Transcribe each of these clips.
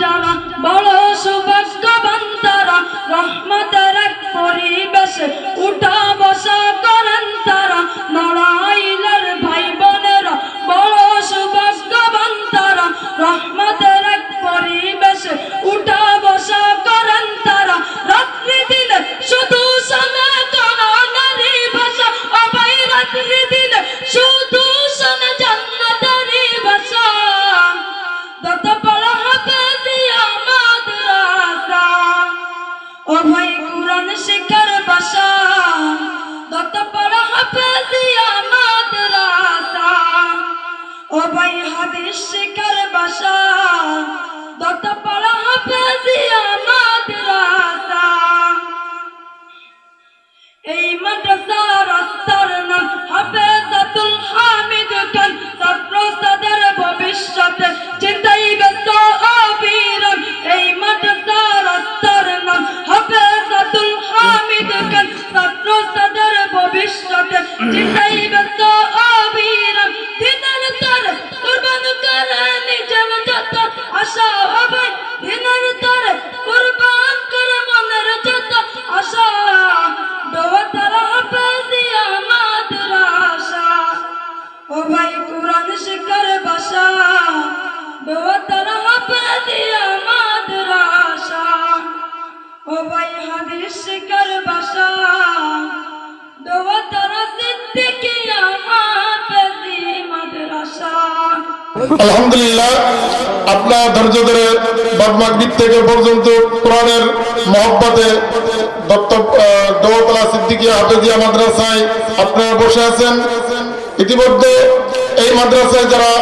যারা বড় সৌভাগ্যবান তারা রহমতের এক পরিবেশে উঠা বসা করেন তারা। নড়াইলের ভাই বোনেরা বড় সৌভাগ্যবান তারা। রহমতের এক পরিবেশে উঠা বসা করেন তারা। আলহামদুলিল্লাহ, আপনার ধৈর্য ধরে বাদমাগরিব থেকে পর্যন্ত কোরআনের মহব্বতে দত্ত দৌতলা সিদ্দিকিয়া হাফেজিয়া মাদ্রাসায় আপনারা বসে আছেন। ইতিমধ্যে এই মাদ্রাসায় যারা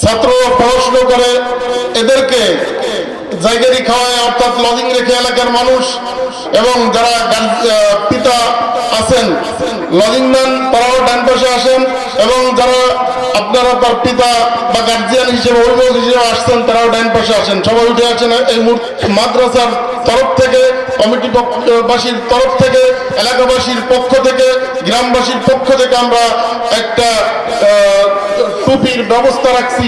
ছাত্র পড়াশুনো করে, এদেরকে জায়গারি খাওয়ায়, অর্থাৎ লজিং রেখে এলাকার মানুষ এবং যারা পিতা আছেন লজিং ম্যান, তারাও ডান পাশে আসেন এবং যারা আপনারা তার পিতা বা গার্জিয়ান হিসেবে, অভিভাবক হিসেবে আসছেন, তারাও ডান পাশে আসেন। সবাই উঠে আসেন, এই মাদ্রাসার তরফ থেকে, কমিটি পক্ষ- বাসীর তরফ থেকে, এলাকাবাসীর পক্ষ থেকে, গ্রামবাসীর পক্ষ থেকে আমরা একটা টুপির ব্যবস্থা রাখছি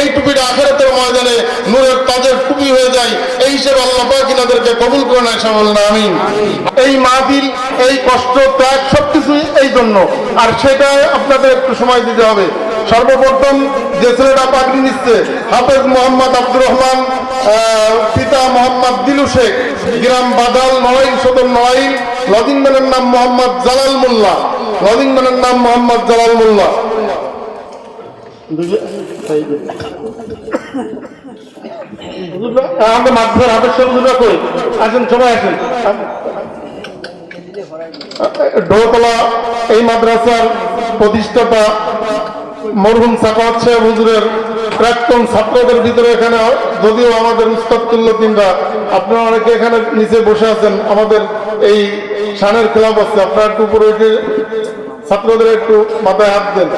এই টুপিটা আখেরাতের ময়দানে নূরের তাজের টুপি হয়ে যায়। এই হিসেবে আল্লাহ পাক ইনাদেরকে কবুল করে নেয় সবাই বলেন আমিন। এই মাহফিল, এই কষ্ট, ত্যাগ সবকিছুই এই জন্য। আর সেটা আপনাদের একটু সময় দিতে হবে। সর্বপ্রথম যে ছেলেটা পাগড়ি নিচ্ছে, হাফেজ মোহাম্মদ আব্দুর রহমান পিতা মোহাম্মদ দিলু শেখ, গ্রাম বাদাল, নড়াইল, সদর নড়াইল লদিনম্যানের নাম মোহাম্মদ জালাল মোল্লা লদিনম্যানের নাম মোহাম্মদ জালাল মোল্লা। হাতের কই? আসেন, সবাই আসেন। এই মাদ্রাসার প্রতিষ্ঠাতা মরহুম সাকাত সাহেব হুজুরের প্রাক্তন ছাত্রদের ভিতরে এখানে যদিও আমাদের উস্তাদ তুল্লতিনরা আপনারা অনেকে এখানে নিচে বসে আছেন, আমাদের এই সানের ক্লাব আছে। আপনারা একটু উপরে ছাত্রদের একটু মাথায় হাত দেন।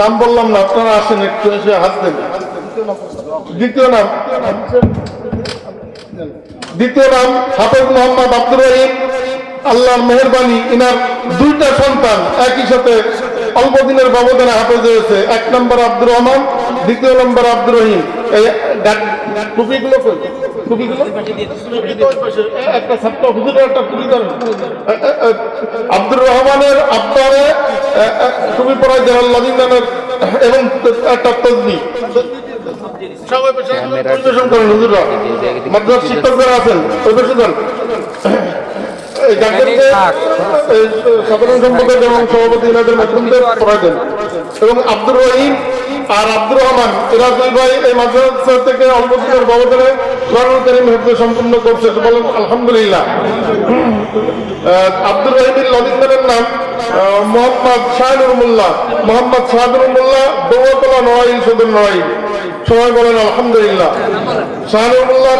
নাম বললাম না, আপনারা আসেন একটু, এসে হাত দেন। দ্বিতীয় নাম। দ্বিতীয় নাম হাফেজ মোহাম্মদ আব্দুর রহিম। আল্লাহর মেহরবানি, ইনার দুইটা সন্তান একই সাথে অল্প দিনের ব্যবধানে হাফেজ হয়েছে এক নম্বর আব্দুর রহমান দ্বিতীয় নম্বর আব্দুর রহিম। এই টুপিগুলো একটা ছাত্র একটা টুপি ধরেন। আব্দুর রহমানের টুপি লজিন্দানের এবং একটা তসবি। সবাই পেশা পরিবেশন করেন হুজুররা। মাদ্রাসার শিক্ষক যারা আছেন ওই পেশে সাধারণ সম্পাদক এবং সভাপতি মাধ্যমে দেন এবং আব্দুর রহিম আর আব্দুর রহমান এরা দুই ভাই এই মাদ্রাসা থেকে অল্প দিনের ব্যবধানে করিম হেফজ সম্পূর্ণ করছে। বলেন আলহামদুলিল্লাহ। আব্দুর রহিমের লজিন্দারের নাম মোহাম্মদ শাহিনুর মোল্লা। মোহাম্মদ শাহাদুর মোল্লা দৌড়তলা নড়াইল সদর নড়াইল সবাই বলেন আলহামদুলিল্লাহ। শাহানুর মোল্লা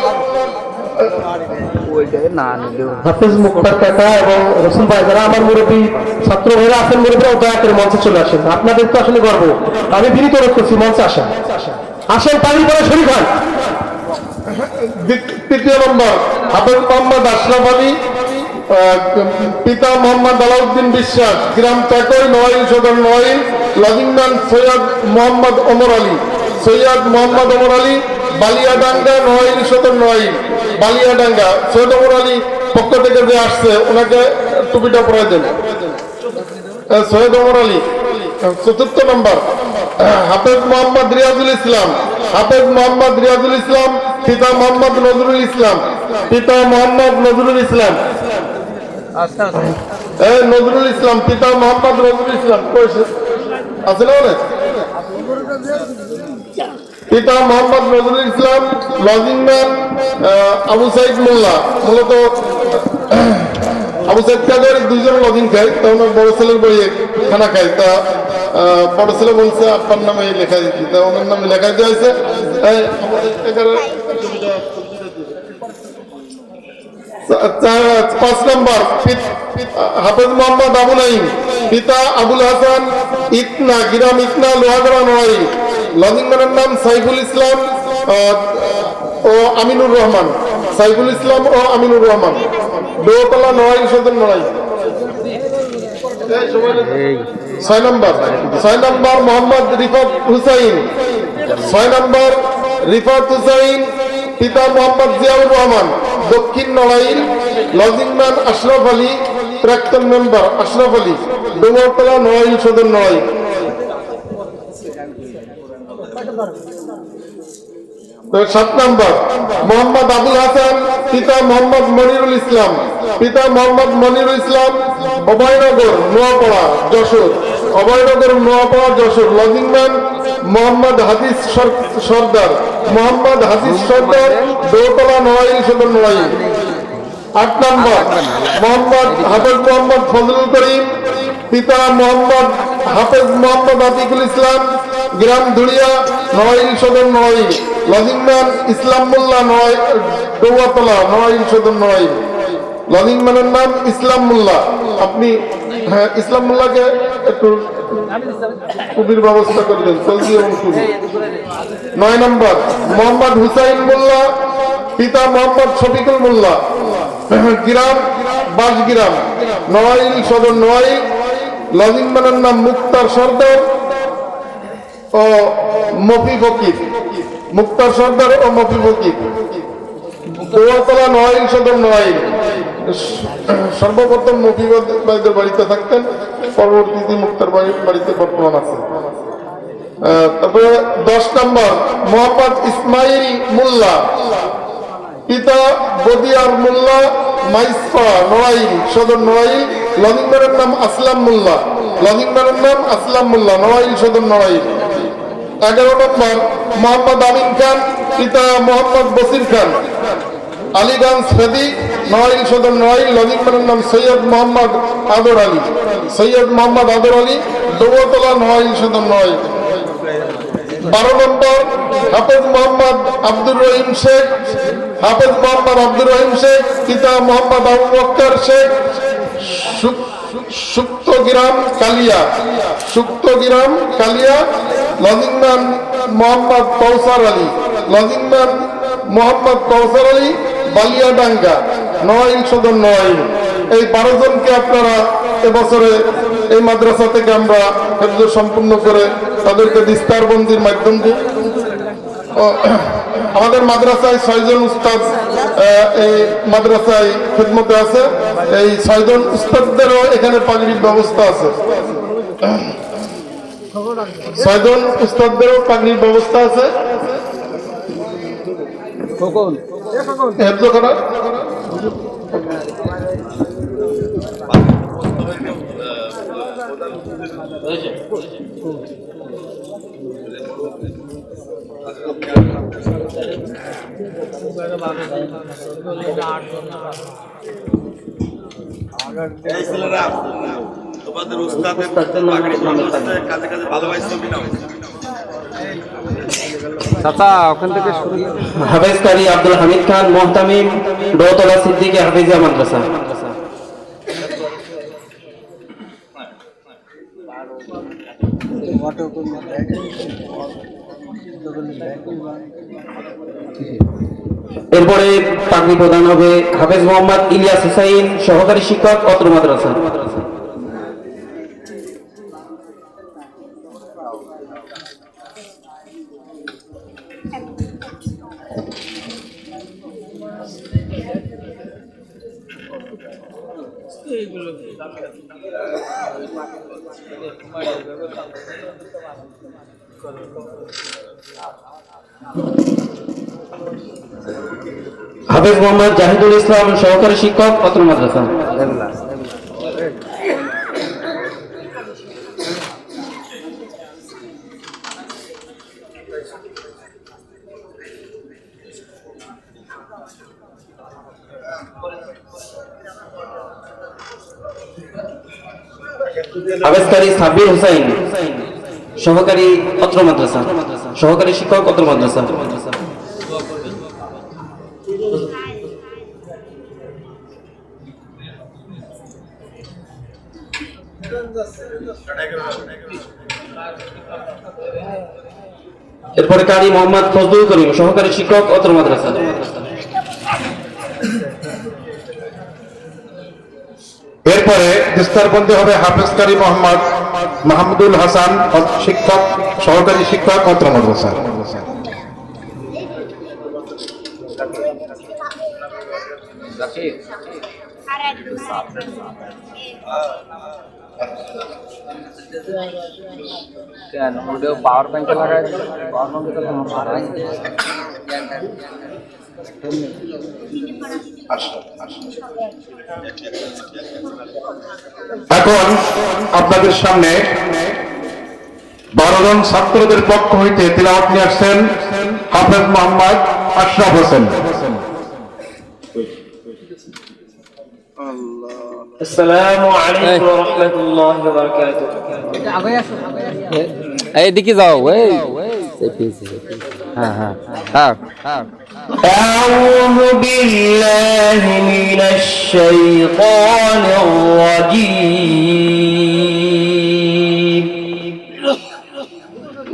হাফিজ মুক্তার কাকা এবং রসুল ভাই যারা আমার মুরব্বী ছাত্র ভাইরা আছেন মুরব্বীরাও দয়া করে মঞ্চে চলে আসেন আপনাদের তো আসলে গর্ব। আমি বিনীত অনুরোধ করছি মঞ্চে আসেন। আসেন পানি পরে শরীর খান তৃতীয় নম্বর হাফেজ মোহাম্মদ আশরাফ আলী আহ, পিতা মোহাম্মদ আলাউদ্দিন বিশ্বাস গ্রাম চাকই নয় সদর নয় লজিংম্যান সৈয়দ মোহাম্মদ ওমর আলী। সৈয়দ মোহাম্মদ ওমর আলী বালিয়াডাঙ্গা নয় শত নয় বালিয়াডাঙ্গা। সৈয়দ আলী পক্ষ থেকে যে আসছে ওনাকে টুপিটা পরাই দেন সৈয়দ ওমর আলী চতুর্থ নম্বর। হাফেজ মোহাম্মদ রিয়াজুল ইসলাম হাফেজ মোহাম্মদ রিয়াজুল ইসলাম পিতা মোহাম্মদ নজরুল ইসলাম পিতা মোহাম্মদ নজরুল ইসলাম। এই নজরুল ইসলাম পিতা মোহাম্মদ নজরুল ইসলাম আছে না পিতা মোহাম্মদ নজরুল ইসলাম, লজিং আবু সাইদ মোল্লা। মূলত, আবু সাইদ কাদের দুইজন লজিং খায় তা ওনার বড় ছেলের বই খানা খায় তা বড় ছেলে বলছে আপনার নামে লেখা দিচ্ছি তা ওনার নামে লেখা দেওয়া হয়েছে। পাঁচ নম্বর হাফেজ মোহাম্মদ আবু নাইম পিতা আবুল হাসান, ইতনা, গিরাম ইতনা, লোহাগড়া নোয়ারি লজিংম্যানের নাম সাইফুল ইসলাম ও আমিনুর রহমান। সাইফুল ইসলাম ও আমিনুর রহমান। দোতলা নোয়ারি সদর নোয়ারি ছয় নম্বর ছয় নম্বর মোহাম্মদ রিফাত হুসাইন। ছয় নম্বর রিফাত হুসাইন, পিতা মোহাম্মদ জিয়াউর রহমান। দক্ষিণ নড়াইল লজিংম্যান আশরাফ আলী, প্রাক্তন মেম্বার আশরাফ আলী। ডোমরতলা নড়াইল সদর নড়াইল সাত নম্বর, মোহাম্মদ আবুল হাসান, পিতা মোহাম্মদ মনিরুল ইসলাম। পিতা মোহাম্মদ মনিরুল ইসলাম, অভয়নগর, নোয়াপাড়া, যশোর। অভয়নগর, নোয়াপাড়া, যশোর। লজিংম্যান মোহাম্মদ হাদিস সর- সর্দার। মোহাম্মদ হাদিস সর্দার দোতলা নোয়াইল সদর নোয়াইল আট নম্বর, মোহাম্মদ হাফেজ মোহাম্মদ ফজলুল করিম, পিতা মোহাম্মদ হাফেজ মোহাম্মদ আতিকুল ইসলাম, গ্রাম ধুলিয়া, নড়াইল সদর নড়াইল লজিংম্যান ইসলাম মোল্লা নয় ডৌয়াতলা, নড়াইল সদর নড়াইল। লজিংম্যানের নাম ইসলাম মোল্লা আপনি হ্যাঁ ইসলাম মোল্লাকে একটু কুবির ব্যবস্থা করে দেন এবং নয় নম্বর, মোহাম্মদ হুসাইন মোল্লা, পিতা মোহাম্মদ শফিকুল মোল্লা। গ্রাম বাসগ্রাম নড়াইল সদর নড়াইল লজিংম্যানের নাম মুক্তার সর্দার ও মফি ফকির। মুক্তার সর্দার ও মফি ফকির। দোয়াতলা নড়াইল সদর নড়াইল। সর্বপ্রথম মফি ভাইদের বাড়িতে থাকতেন, পরবর্তীতে মুক্তার বাড়ি- বাড়িতে বর্তমান আছে তারপরে দশ নম্বর, মোহাম্মদ ইসমাইল মোল্লা। পিতা বদিয়ার মোল্লা মাইসপা নড়াইল সদর নড়াইল লজিংবারের নাম আসলাম মোল্লা লজিংবারের নাম আসলাম মোল্লা নড়াইল সদর নড়াইল এগারো নম্বর, মোহাম্মদ আমিন খান, পিতা মোহাম্মদ বসির খান। আলীগঞ্জ ফেদি নড়াইল সদর নড়াইল লজিংবারের নাম সৈয়দ মোহাম্মদ আদর আলী। সৈয়দ মোহাম্মদ আদর আলী দৌতলা নড়াইল সদর নড়াইল বারো নম্বর, হাফেজ মোহাম্মদ আব্দুর রহিম শেখ। হাফেজ মোহাম্মদ আব্দুর রহিম শেখ, পিতা মোহাম্মদ আবু বক্কর শেখ। সুক- সুক্তগ্রাম কালিয়া। সুক্তগ্রাম কালিয়া লজিংম্যান মোহাম্মদ কৌসার আলী। লজিংম্যান মোহাম্মদ কৌসার আলী, বালিয়াডাঙ্গা নড়াইল সদর নড়াইল এই বারো জনকে আপনারা এবছরে এই মাদ্রাসা থেকে আমরা সম্পূর্ণ করে তাদেরকে বিস্তারবন্দির মাধ্যম দিয়ে। আমাদের মাদ্রাসায় ছয়জন উস্তাদ এই মাদ্রাসায় খেদমতে আছে। এই ছয়জন উস্তাদদেরও এখানে পাগড়ির ব্যবস্থা আছে। ছয়জন উস্তাদদেরও পাগড়ির ব্যবস্থা আছে। তোমাদের উস্তাদের কাছে কাছে থেকে শুরু হাফেজ কারি আব্দুল হামিদ খান, মোহতামিম, দোতলা সিদ্দিকী, হাফিজিয়া মাদ্রাসা। এরপরে পাগড়ি প্রদান হবে হাফেজ মোহাম্মদ ইলিয়াস হুসাইন সহকারী শিক্ষক অত্র মাদ্রাসা। এইগুলো হাফেজ মোহাম্মদ জাহিদুল ইসলাম সহকারী শিক্ষক অত্র মাদ্রাসা। হাফেজকারী সাব্বির হুসাইন। সহকারী অত্র মাদ্রাসা। সহকারী শিক্ষক অত্র মাদ্রাসা। এরপরে কারি মোহাম্মদ ফজলুল করিম, সহকারী শিক্ষক অত্র মাদ্রাসা। এরপরে বিস্তারবন্দি হবে হাফেজকারী মোহাম্মদ মাহমুদুল হাসান, শিক্ষক, সহকারী শিক্ষক অত্র মাদ্রাসা কেন? ওটাও পাওয়ার ব্যাংকে লাগাই পাওয়ার ব্যাংকে তো এখন আপনাদের সামনে বারো জন ছাত্রদের পক্ষ হইতে তিলাওয়াত নিয়ে আসছেন হাফেজ মোহাম্মদ আশরাফ হোসেন। আসসালামু আলাইকুম ওয়া রাহমাতুল্লাহি ওয়া বারাকাতুহু। এইদিকে যাও এই। হ্যাঁ হ্যাঁ হ্যাঁ। হ্যাঁ। أعوذ بالله من الشيطان الرجيم.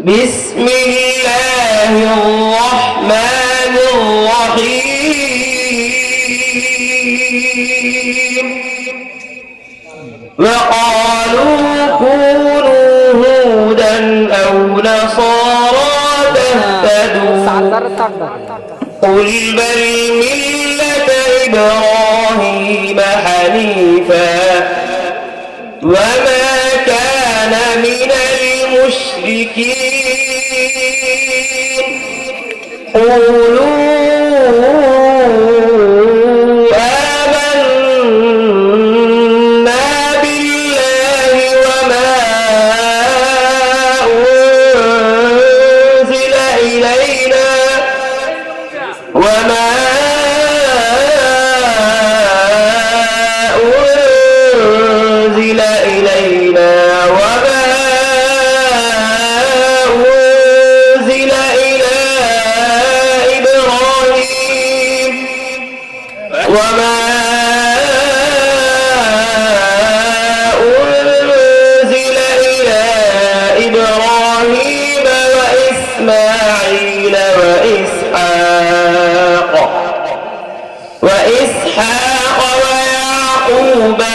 بسم الله الرحمن الرحيم. وقالوا كونوا هودا أو نصارى تهتدوا قل بل ملة إبراهيم حنيفا وما كان من المشركين قولوا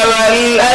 والأرض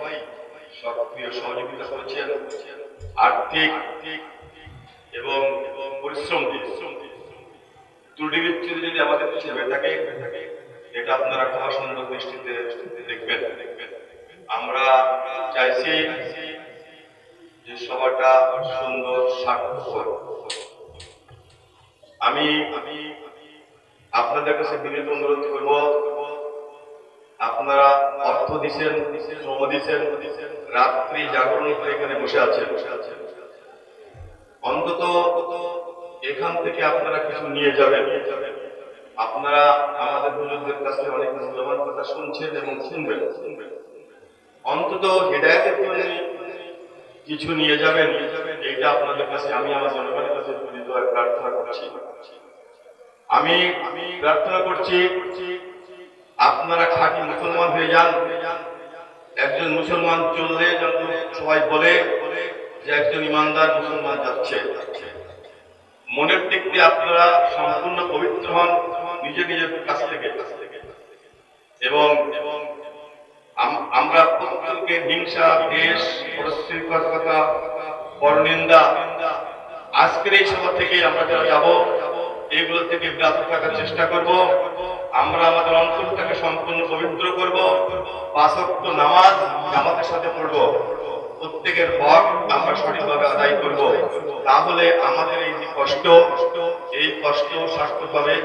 সহযোগিতা আর্থিক এবং পরিশ্রম দৃষ্টিতে দেখবেন। আমরা চাইছি যে সভাটা সুন্দর সার্থক আমি আমি আপনাদের কাছে বিনীত অনুরোধ করব আপনারা অর্থ দিচ্ছেন, শ্রম দিচ্ছেন, রাত্রি জাগরণ করে এখানে বসে আছেন। অন্তত এখান থেকে আপনারা কিছু নিয়ে যাবেন। আপনারা আমাদের হুজুরদের কাছে অনেক মূল্যবান কথা শুনছেন এবং শুনবেন। অন্তত হৃদায়তের জন্য কিছু নিয়ে যাবেন, এইটা আপনাদের কাছে আমি আমার জনগণের কাছে প্রার্থনা করছি। আমি আমি প্রার্থনা করছি আপনারা খাঁটি মুসলমান হয়ে যান। একজন মুসলমান চললে সবাই বলে যে একজন ইমানদার মুসলমান যাচ্ছে। মনের দিক দিয়ে আপনারা সম্পূর্ণ পবিত্র হন নিজে নিজের কাছ থেকে। এবং আমরা প্রত্যেককে হিংসা, দেশ পরশ্রীকতা পরনিন্দা, আজকের এই সভা থেকে আমরা যারা যাব এগুলো থেকে বিরত থাকার চেষ্টা করব। আমরা আমাদের অন্তরটাকে সম্পূর্ণ পবিত্র করব। পাঁচক্ত নামাজ জামাতের সাথে পড়ব। প্রত্যেকের হক আমরা সঠিকভাবে আদায় করব। তাহলে আমাদের এই যে কষ্ট, এই কষ্ট সার্থক পাবে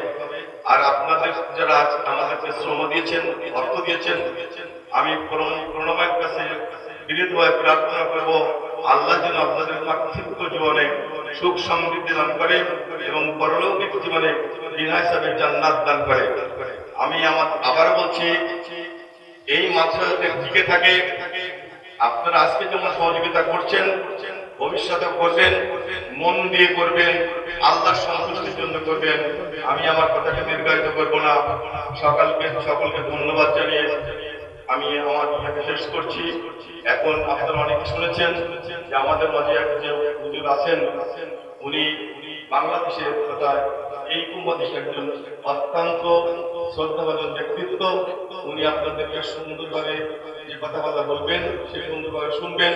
আর আপনাদের যারা আমাদেরকে শ্রম দিয়েছেন, অর্থ দিয়েছেন, আমি করুণাময়ের কাছে বিনীতভাবে প্রার্থনা করব, আল্লাহ যেন আপনাদের পার্থিব জীবনে সুখ সমৃদ্ধি দান করে এবং পরলৌকিক জীবনে বিনা হিসাবে জান্নাত দান করে। আমি আমার আবার বলছি, এই মাত্রাতে টিকে থাকে, আপনারা আজকে যেমন সহযোগিতা করছেন ভবিষ্যতে করবেন, মন দিয়ে করবেন আল্লাহ সন্তুষ্টির জন্য করবেন। আমি আমার কথাকে দীর্ঘায়িত করব না। সকালকে সকলকে ধন্যবাদ জানিয়ে আমি আমার কথাকে শেষ করছি। এখন আপনারা অনেকে শুনেছেন যে আমাদের মাঝে এক যে হুজুর আছেন, উনি উনি বাংলাদেশের তথা এই কুম্ভদেশের একজন অত্যন্ত শ্রদ্ধাভাজন ব্যক্তিত্ব, উনি আপনাদেরকে সুন্দরভাবে যে কথাবার্তা বলবেন, সে সুন্দরভাবে শুনবেন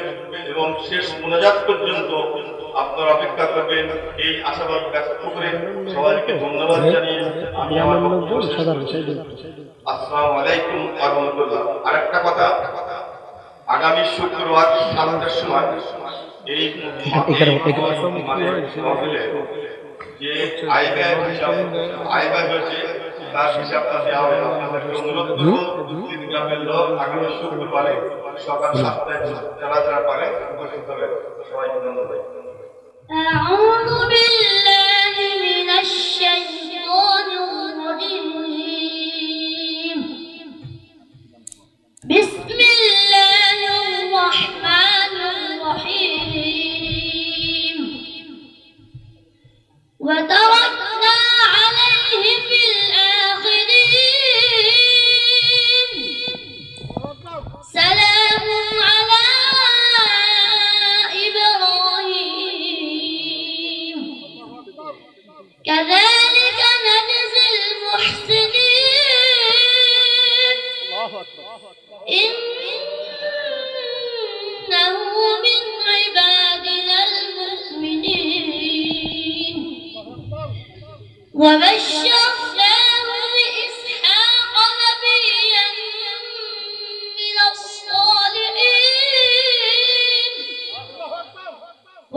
এবং শেষ মোনাজাত পর্যন্ত আপনারা অপেক্ষা করবেন। এই আশাবাদ কথা, আগামী শুক্রবার সাতটার সময় এই তার হিসাবটা দেওয়া হবে আপনাদেরকে অনুরোধ করবো তিন গ্রামের লোক আগামী শুক্রবারে সকাল সাতটায় যারা যারা পারে উপস্থিত হবে সবাইকে ধন্যবাদ أعوذ بالله من الشيطان الرجيم بسم الله الرحمن الرحيم وتركنا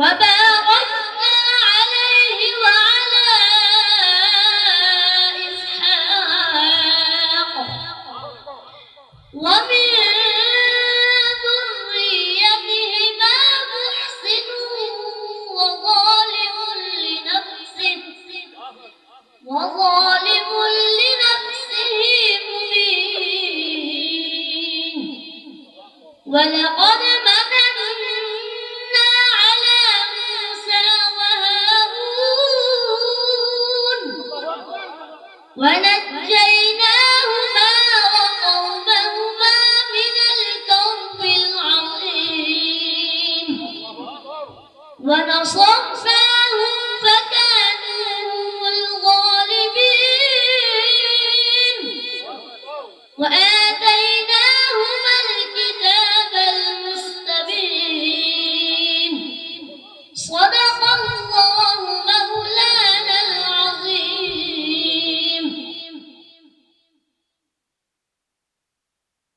Bye bye. ونجيناهما